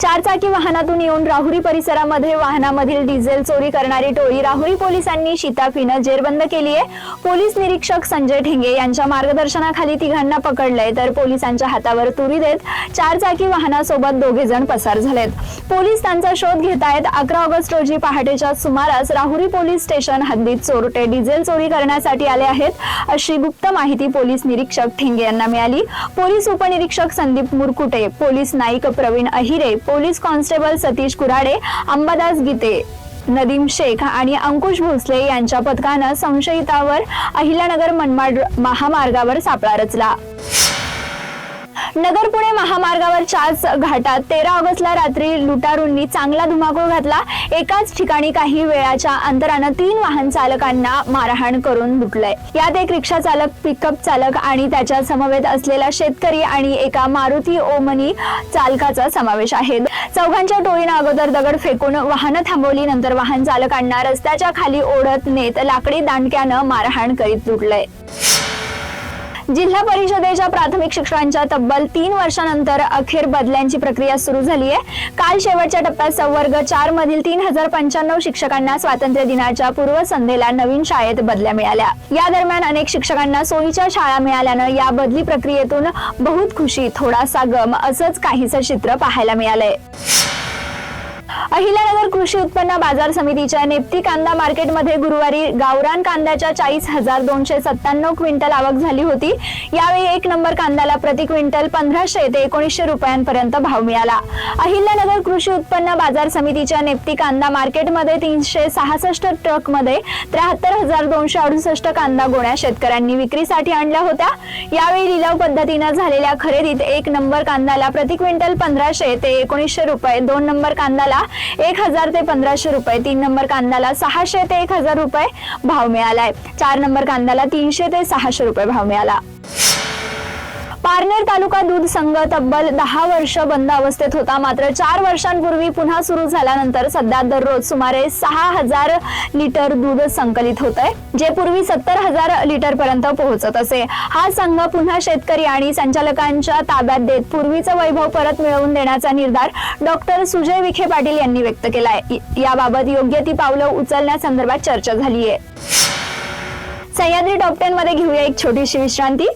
चारचाकी वाहनातून येऊन राहुरी परिसरामध्ये वाहनामधील डिझेल चोरी करणारी टोळी राहुरी पोलिसांनी शिताफीनं जेरबंद केली आहे. पोलीस निरीक्षक संजय ठेंगे यांच्या मार्गदर्शनाखाली तिघांना पकडलंय तर पोलिसांच्या हातावर तुरी देत चारचाकी वाहनासोबत दोघे जण पसार झालेत. पोलीस त्यांचा शोध घेत आहेत अकरा ऑगस्ट रोजी पहाटेच्या सुमारास राहुरी पोलीस स्टेशन हद्दीत चोरटे डिझेल चोरी करण्यासाठी आले आहेत अशी गुप्त माहिती पोलीस निरीक्षक ठेंगे यांना मिळाली. पोलीस उपनिरीक्षक Sandeep Murkute police Naik Praveen Ahire police constable Satish Kurade Ambadas Gite Nadeem Shaikh आणि अंकुश भोसले यांच्या पथकानं संशयितावर अहिल्यानगर मनमाड महामार्गावर सापळा रचला. नगर पुणे महामार्गावर घाटात तेरा ऑगस्टला रात्री लुटारूंनी चांगला धुमाकूळ घातला. एकाच ठिकाणी काही वेळाच्या अंतरानं तीन वाहन चालकांना मारहाण करून लुटलंय. यात एक रिक्षा चालक पिकअप चालक आणि त्याच्या समवेत असलेला शेतकरी आणि एका मारुती ओमनी चालकाचा समावेश आहे. चौघांच्या टोळीनं अगोदर दगड फेकून वाहनं थांबवली नंतर वाहन चालकांना रस्त्याच्या खाली ओढत नेत लाकडी दांडक्यानं मारहाण करीत लुटलंय. जिल्हा परिषदेच्या प्राथमिक शिक्षकांच्या तब्बल तीन वर्षानंतर अखेर बदल्यांची प्रक्रिया सुरू झाली आहे. काल शेवटच्या टप्प्यात संवर्ग चार मधील तीन हजार पंच्याण्णव शिक्षकांना स्वातंत्र्य दिनाच्या पूर्वसंध्येला नवीन शाळेत बदल्या मिळाल्या. या दरम्यान अनेक शिक्षकांना सोयीच्या शाळा मिळाल्यानं या बदली प्रक्रियेतून बहुत खुशी थोडासा गम असंच काहीसं चित्र पाहायला मिळालंय. अहिल्यानगर कृषी उत्पन्न बाजार समितीच्या नेप्ती कांदा मार्केटमध्ये गुरुवारी गावरान कांद्याच्या चाळीस हजार दोनशे सत्त्याण्णव क्विंटल आवक झाली होती. यावेळी एक नंबर कांद्याला प्रति क्विंटल पंधराशे ते एकोणीसशे रुपयांपर्यंत भाव मिळाला. अहिल्यानगर कृषी उत्पन्न बाजार समितीच्या नेप्ती कांदा मार्केटमध्ये तीनशे सहासष्ट ट्रकमध्ये त्र्याहत्तर हजार दोनशे अडुसष्ट कांदा गोण्या शेतकऱ्यांनी विक्रीसाठी आणल्या होत्या. यावेळी लिलाव पद्धतीनं झालेल्या खरेदीत एक नंबर कांद्याला प्रति क्विंटल पंधराशे ते एकोणीसशे रुपये दोन नंबर कांद्याला एक हजार ते पंधराशे रुपये. तीन नंबर कांद्याला सहाशे ते एक हजार रुपये भाव मिळालाय. चार नंबर कांद्याला तीनशे ते सहाशे रुपये भाव मिळाला. पारनेर तालुका दूध संघ तब्बल दहा वर्ष बंद अवस्थेत होता. मात्र चार वर्षांपूर्वी पुन्हा सुरू झाल्यानंतर सध्या दररोज सुमारे सहा हजार लिटर दूध संकलित होत आहे जे पूर्वी सत्तर हजार लिटर पर्यंत पोहोचत असे. हा संघ पुन्हा शेतकरी आणि संचालकांच्या ताब्यात देत पूर्वीचं वैभव परत मिळवून देण्याचा निर्धार डॉक्टर सुजय विखे पाटील यांनी व्यक्त केलाय. याबाबत योग्य ती पावलं उचलण्यासंदर्भात चर्चा झाली आहे सह्याद्री टॉप टेन मध्ये घेऊया एक छोटीशी विश्रांती.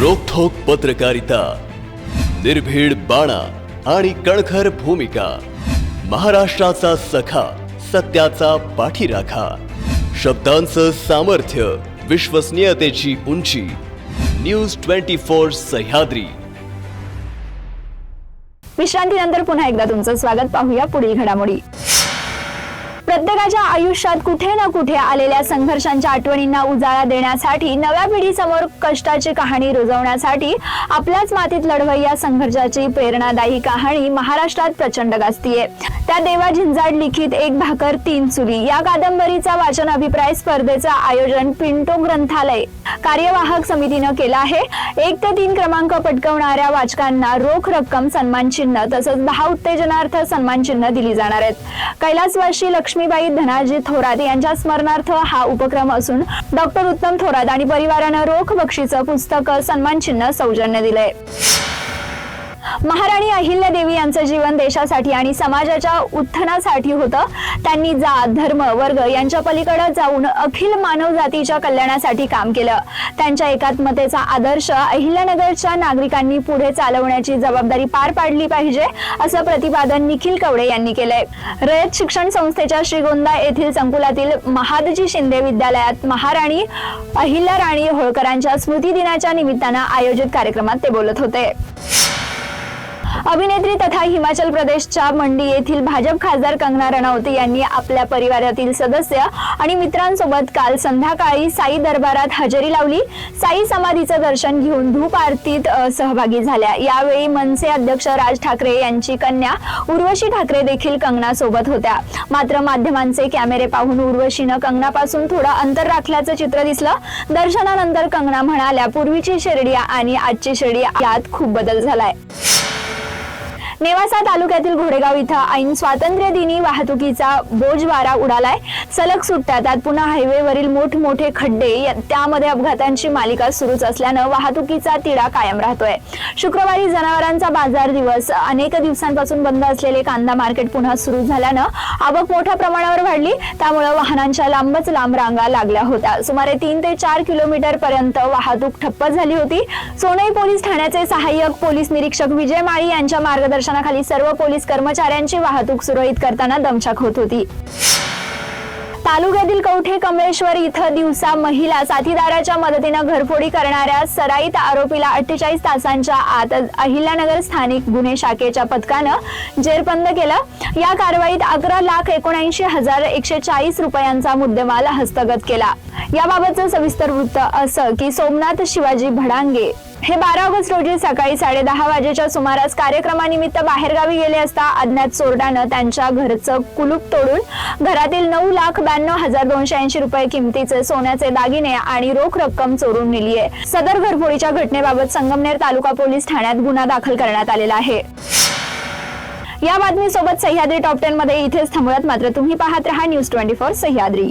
रोखोक पत्रकारिता निर्भीड बाणा आणि कणखर भूमिका महाराष्ट्राचा सखा सत्याचा पाठीराखा शब्दांचं सामर्थ्य विश्वसनीयतेची उंची न्यूज ट्वेंटी फोर सह्याद्री. विश्रांतीनंतर पुन्हा एकदा तुमचं स्वागत. पाहूया पुढील घडामोडी. प्रत्येकाच्या आयुष्यात कुठे ना कुठे आलेल्या संघर्षांच्या आठवणींना उजाळा देण्यासाठी नव्या पिढीसमोर कष्टाची कहाणी रुजवण्यासाठी आपल्याच मातीत लढवय्या संघर्षाची प्रेरणादायी कहाणी महाराष्ट्रात प्रचंड गाजतीये. त्या देवा झिंजाड लिखित एक भाकर तीन चुली या कादंबरीचा वाचन अभिप्राय स्पर्धेचं आयोजन पिंटो ग्रंथालय कार्यवाहक समितीनं केलं आहे. एक ते तीन क्रमांक पटकवणाऱ्या वाचकांना रोख रक्कम सन्मान चिन्ह तसंच दहा उत्तेजनार्थ सन्मान चिन्ह दिली जाणार आहेत. कैलासवासी लक्ष्मीबाई धनाजी थोरात यांच्या स्मरणार्थ हा उपक्रम असून डॉक्टर उत्तम थोरात आणि परिवारानं रोख बक्षीचं पुस्तक सन्मान चिन्ह सौजन्य दिलंय. महाराणी अहिल्यादेवी यांचं जीवन देशासाठी आणि समाजाच्या उत्थानासाठी होतं. त्यांनी जात धर्म वर्ग यांच्या पलीकडे जाऊन अखिल मानव जातीच्या कल्याणासाठी काम केलं. त्यांच्या एकात्मतेचा आदर्श अहिल्यानगरच्या नागरिकांनी पुढे चालवण्याची जबाबदारी पार पाडली पाहिजे असं प्रतिपादन निखिल कवडे यांनी केलंय. रयत शिक्षण संस्थेच्या श्रीगोंदा येथील संकुलातील महादजी शिंदे विद्यालयात महाराणी अहिल्या राणी होळकरांच्या स्मृती दिनाच्या निमित्तानं आयोजित कार्यक्रमात ते बोलत होते. अभिनेत्री तथा हिमाचल प्रदेशच्या मंडी येथील भाजप खासदार कंगना रणावत यांनी आपल्या परिवारातील सदस्य आणि मित्रांसोबत काल संध्याकाळी साई दरबारात हजेरी लावली. साई समाधीचं दर्शन घेऊन धूप आरतीत सहभागी झाल्या. यावेळी मनसे अध्यक्ष राज ठाकरे यांची कन्या उर्वशी ठाकरे देखील कंगना सोबत होत्या. मात्र माध्यमांचे कॅमेरे पाहून उर्वशीनं कंगनापासून थोडं अंतर राखल्याचं चित्र दिसलं. दर्शनानंतर कंगना म्हणाल्या पूर्वीची शिर्डी आणि आजची शिर्डी यात खूप बदल झालाय. नेवासा तालुक्यातील घोडेगाव इथं ऐन स्वातंत्र्य दिनी वाहतुकीचा बोजवारा उडालाय. सलग सुट्ट्या त्यात पुन्हा हायवेवरील मोठमोठे खड्डे त्यामध्ये अपघातांची मालिका सुरूच असल्यानं वाहतुकीचा तिढा कायम राहतोय. शुक्रवारी जनावरांचा बाजार दिवस अनेक दिवसांपासून बंद असलेले कांदा मार्केट पुन्हा सुरू झाल्यानं आवक मोठ्या प्रमाणावर वाढली. त्यामुळे वाहनांच्या लांबच लांब रांगा लागल्या होत्या. सुमारे तीन ते चार किलोमीटर पर्यंत वाहतूक ठप्प झाली होती. सोनई पोलीस ठाण्याचे सहाय्यक पोलीस निरीक्षक विजय माळी यांच्या निरीक्षणाखाली सर्व पोलीस कर्मचाऱ्यांची वाहतूक सुरळीत करताना दमछाक होत होती. तालुक्यातील कवठे कमळेश्वर इथं दिवसा महिला साथीदाराच्या मदतीनं घरफोडी करणाऱ्या सराईत आरोपीला अठ्ठेचाळीस तासांच्या आत अहिल्यानगर स्थानिक गुन्हे शाखेच्या पथकानं जेरबंद केलं. या कारवाईत अकरा लाख एकोणऐंशी हजार एकशे चाळीस रुपयांचा मुद्देमाल हस्तगत केला. याबाबतचं सविस्तर वृत्त असं की सोमनाथ शिवाजी भडांगे हे बारा ऑगस्ट रोजी सकाळी साडेदहा वाजेच्या सुमारास कार्यक्रमानिमित्त बाहेरगावी गेले असता अज्ञात चोरट्यानं त्यांच्या घरचं कुलूप तोडून घरातील नऊ लाख ब्याण्णव हजार दोनशे ऐंशी रुपये किमतीचे सोन्याचे दागिने आणि रोख रक्कम चोरून नेली आहे. सदर घरफोडीच्या घटनेबाबत संगमनेर तालुका पोलीस ठाण्यात गुन्हा दाखल करण्यात आलेला आहे. या बातमीसोबत सह्याद्री टॉप टेन मध्ये इथेच थांबवत मात्र तुम्ही पाहत रहा news twenty four Sahyadri.